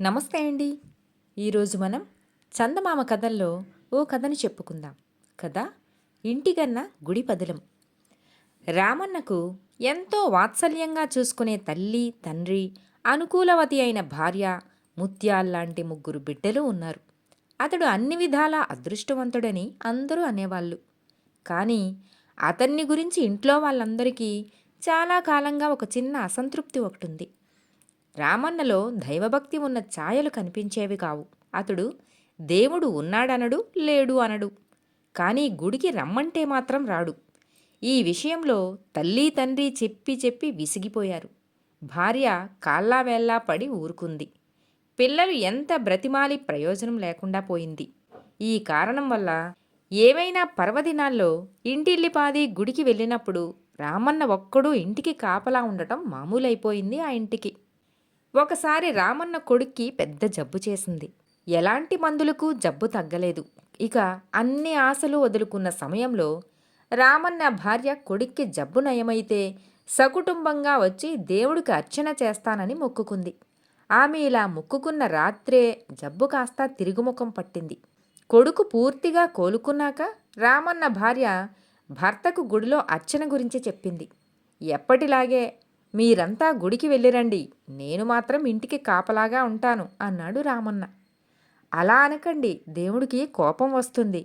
నమస్తే అండి. ఈరోజు మనం చందమామ కథల్లో ఓ కథని చెప్పుకుందాం. కథ ఇంటికన్నా గుడి పదిలం. రామన్నకు ఎంతో వాత్సల్యంగా చూసుకునే తల్లి తండ్రి అనుకూలవతి అయిన భార్య ముత్యాల్లాంటి ముగ్గురు బిడ్డలు ఉన్నారు. అతడు అన్ని విధాలా అదృష్టవంతుడని అందరూ అనేవాళ్ళు. కానీ అతన్ని గురించి ఇంట్లో వాళ్ళందరికీ చాలా కాలంగా ఒక చిన్న అసంతృప్తి ఒకటి ఉంది రామన్నలో దైవభక్తి ఉన్న ఛాయలు కనిపించేవి కావు. అతడు దేవుడు ఉన్నాడనడు లేడు అనడు. కానీ గుడికి రమ్మంటే మాత్రం రాడు. ఈ విషయంలో తల్లి తండ్రి చెప్పి చెప్పి విసిగిపోయారు. భార్య కాళ్ళావేళ్ళా పడి ఊరుకుంది. పిల్లలు ఎంత బ్రతిమాలి ప్రయోజనం లేకుండా పోయింది. ఈ కారణం వల్ల ఏవైనా పర్వదినాల్లో ఇంటిల్లిపాది గుడికి వెళ్ళినప్పుడు రామన్న ఒక్కడూ ఇంటికి కాపలా ఉండటం మామూలైపోయింది ఆ ఇంటికి. ఒకసారి రామన్న కొడుక్కి పెద్ద జబ్బు చేసింది. ఎలాంటి మందులకు జబ్బు తగ్గలేదు. ఇక అన్ని ఆశలు వదులుకున్న సమయంలో రామన్న భార్య కొడుక్కి జబ్బు నయమైతే సకుటుంబంగా వచ్చి దేవుడికి అర్చన చేస్తానని మొక్కుకుంది. ఆమె ఇలా మొక్కుకున్న రాత్రే జబ్బు కాస్త తిరుగుముఖం పట్టింది. కొడుకు పూర్తిగా కోలుకున్నాక రామన్న భార్య భర్తకు గుడిలో అర్చన గురించి చెప్పింది. ఎప్పటిలాగే మీరంతా గుడికి వెళ్ళిరండి. నేను మాత్రం ఇంటికి కాపలాగా ఉంటాను అన్నాడు రామన్న. అలా అనకండి దేవుడికి కోపం వస్తుంది.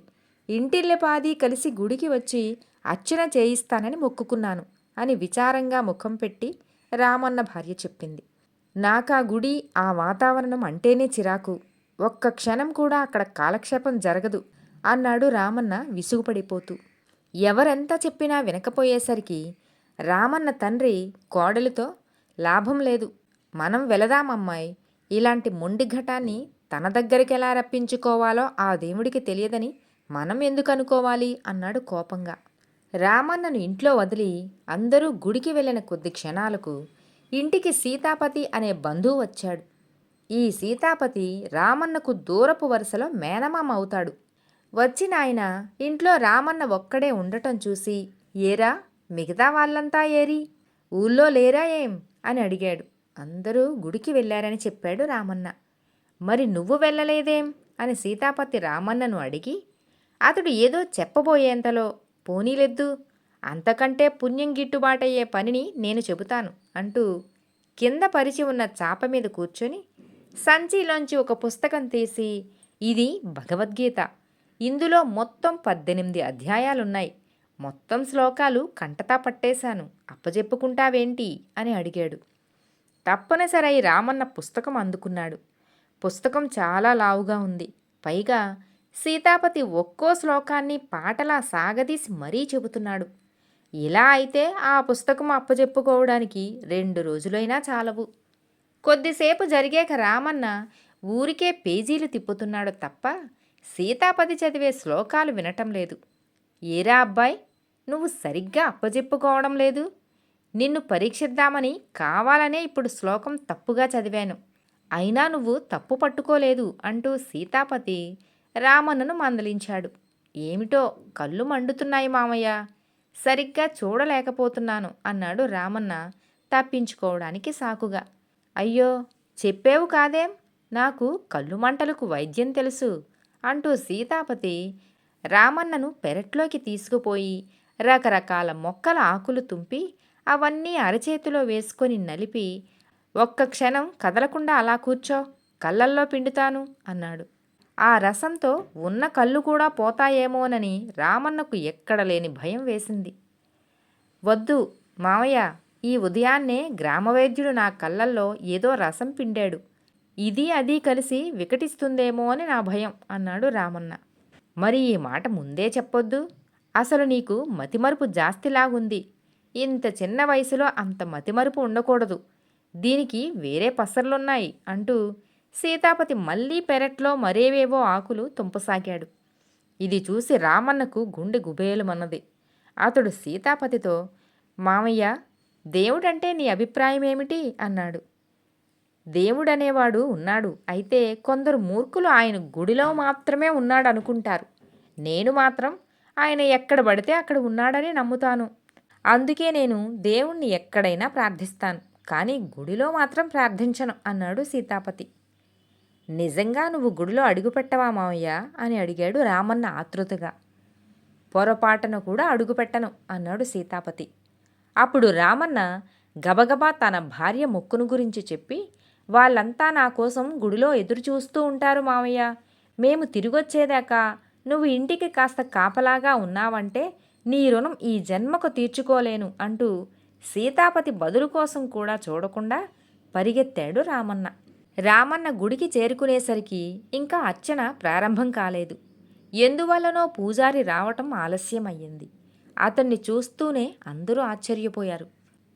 ఇంటిల్లపాది కలిసి గుడికి వచ్చి అర్చన చేయిస్తానని మొక్కుకున్నాను అని విచారంగా ముఖం పెట్టి రామన్న భార్య చెప్పింది. నాకా గుడి ఆ వాతావరణం అంటేనే చిరాకు. ఒక్క క్షణం కూడా అక్కడ కాలక్షేపం జరగదు అన్నాడు రామన్న విసుగుపడిపోతూ. ఎవరెంత చెప్పినా వినకపోయేసరికి రామన్న తండ్రి కోడలితో లాభం లేదు. మనం వెళదామమ్మాయి ఇలాంటి మొండి ఘటాన్ని తన దగ్గరికి ఎలా రప్పించుకోవాలో ఆ దేవుడికి తెలియదని మనం ఎందుకు అనుకోవాలి? అన్నాడు కోపంగా. రామన్నను ఇంట్లో వదిలి అందరూ గుడికి వెళ్ళిన కొద్ది క్షణాలకు ఇంటికి సీతాపతి అనే బంధువు వచ్చాడు. ఈ సీతాపతి రామన్నకు దూరపు వరుసలో మేనమామ అవుతాడు. వచ్చిన ఆయన ఇంట్లో రామన్న ఒక్కడే ఉండటం చూసి ఏరా మిగతా వాళ్ళంతా ఏరి ఊళ్ళో లేరా ఏం? అని అడిగాడు. అందరూ గుడికి వెళ్ళారని చెప్పాడు రామన్న. మరి నువ్వు వెళ్ళలేదేం? అని సీతాపతి రామన్నను అడిగి అతడు ఏదో చెప్పబోయేంతలో పోనీలెద్దు అంతకంటే పుణ్యం గిట్టుబాటయ్యే పనిని నేను చెబుతాను అంటూ కింద పరిచి ఉన్న చాప మీద కూర్చొని సంచిలోంచి ఒక పుస్తకం తీసి ఇది భగవద్గీత. ఇందులో మొత్తం పద్దెనిమిది అధ్యాయాలున్నాయి. మొత్తం శ్లోకాలు కంటతా పట్టేశాను. అప్పజెప్పుకుంటావేంటి? అని అడిగాడు. తప్పనిసరి రామన్న పుస్తకం అందుకున్నాడు. పుస్తకం చాలా లావుగా ఉంది. పైగా సీతాపతి ఒక్కో శ్లోకాన్ని పాటలా సాగదీసి మరీ చెబుతున్నాడు. ఇలా అయితే ఆ పుస్తకం అప్పజెప్పుకోవడానికి రెండు రోజులైనా చాలవు. కొద్దిసేపు జరిగాక రామన్న ఊరికే పేజీలు తిప్పుతున్నాడు తప్ప సీతాపతి చదివే శ్లోకాలు వినటం లేదు. ఏరా అబ్బాయి నువ్వు సరిగ్గా అప్పజెప్పుకోవడం లేదు. నిన్ను పరీక్షిద్దామని కావాలనే ఇప్పుడు శ్లోకం తప్పుగా చదివాను. అయినా నువ్వు తప్పు పట్టుకోలేదు అంటూ సీతాపతి రామన్నను మందలించాడు. ఏమిటో కళ్ళు మండుతున్నాయి మామయ్య. సరిగ్గా చూడలేకపోతున్నాను అన్నాడు రామన్న తప్పించుకోవడానికి సాకుగా. అయ్యో చెప్పేవు కాదేం? నాకు కళ్ళు మంటలకు వైద్యం తెలుసు అంటూ సీతాపతి రామన్నను పెరట్లోకి తీసుకుపోయి రకరకాల మొక్కల ఆకులు తుంపి అవన్నీ అరచేతిలో వేసుకొని నలిపి ఒక్క క్షణం కదలకుండా అలా కూర్చో కళ్ళల్లో పిండుతాను అన్నాడు. ఆ రసంతో ఉన్న కళ్ళు కూడా పోతాయేమోనని రామన్నకు ఎక్కడ లేని భయం వేసింది. వద్దు మావయ్య ఈ ఉదయాన్నే గ్రామవైద్యుడు నా కళ్ళల్లో ఏదో రసం పిండాడు. ఇది అది కలిసి వికటిస్తుందేమో అని నా భయం అన్నాడు రామన్న. మరి ఈ మాట ముందే చెప్పొద్దు? అసలు నీకు మతిమరుపు జాస్తిలాగుంది. ఇంత చిన్న వయసులో అంత మతిమరుపు ఉండకూడదు. దీనికి వేరే పసర్లున్నాయి అంటూ సీతాపతి మళ్ళీ పెరట్లో మరేవేవో ఆకులు తుంపసాగాడు. ఇది చూసి రామన్నకు గుండె గుబేలుమన్నది. అతడు సీతాపతితో మామయ్య దేవుడంటే నీ అభిప్రాయం ఏమిటి అన్నాడు. దేవుడనేవాడు ఉన్నాడు. అయితే కొందరు మూర్ఖులు ఆయన గుడిలో మాత్రమే ఉన్నాడు అనుకుంటారు నేను మాత్రం ఆయన ఎక్కడ పడితే అక్కడ ఉన్నాడని నమ్ముతాను. అందుకే నేను దేవుణ్ణి ఎక్కడైనా ప్రార్థిస్తాను కానీ గుడిలో మాత్రం ప్రార్థించను అన్నాడు సీతాపతి. నిజంగా నువ్వు గుడిలో అడుగుపెట్టవా మావయ్య? అని అడిగాడు రామన్న ఆతృతగా పొరపాటున కూడా అడుగుపెట్టను అన్నాడు సీతాపతి. అప్పుడు రామన్న గబగబా తన భార్య మొక్కును గురించి చెప్పి వాళ్ళంతా నా కోసం గుడిలో ఎదురు చూస్తూ ఉంటారు మావయ్య. మేము తిరిగొచ్చేదాకా నువ్వు ఇంటికి కాస్త కాపలాగా ఉన్నావంటే నీ రుణం ఈ జన్మకు తీర్చుకోలేను అంటూ సీతాపతి బదులు కోసం కూడా చూడకుండా పరిగెత్తాడు రామన్న. రామన్న గుడికి చేరుకునేసరికి ఇంకా అర్చన ప్రారంభం కాలేదు. ఎందువల్లనో పూజారి రావటం ఆలస్యమయ్యింది. అతన్ని చూస్తూనే అందరూ ఆశ్చర్యపోయారు.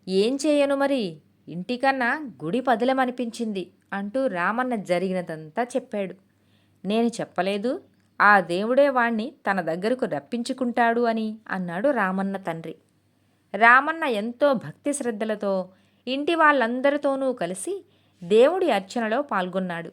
ఏం చేయను మరి? ఇంటికన్నా గుడి పదిలమనిపించింది అంటూ రామన్న జరిగినదంతా చెప్పాడు. నేను చెప్పలేదు ఆ దేవుడే వాణ్ణి తన దగ్గరకు రప్పించుకుంటాడు అని అన్నాడు రామన్న తండ్రి. రామన్న ఎంతో భక్తి శ్రద్ధలతో ఇంటి వాళ్ళందరితోనూ కలిసి దేవుడి అర్చనలో పాల్గొన్నాడు.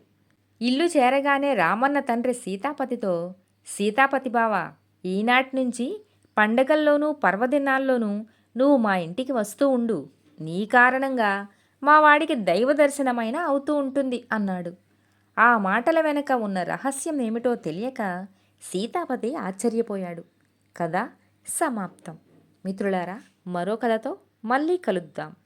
ఇల్లు చేరగానే రామన్న తండ్రి సీతాపతితో సీతాపతి బావా ఈనాటి నుంచి పండగల్లోనూ పర్వదినాల్లోనూ నువ్వు మా ఇంటికి వస్తూ ఉండు. నీ కారణంగా మా వాడికి దైవ దర్శనమైనా అవుతూ ఉంటుంది అన్నాడు. ఆ మాటల వెనక ఉన్న రహస్యం ఏమిటో తెలియక సీతాపతి ఆశ్చర్యపోయాడు. కథ సమాప్తం. మిత్రులారా మరో కథతో మళ్ళీ కలుద్దాం.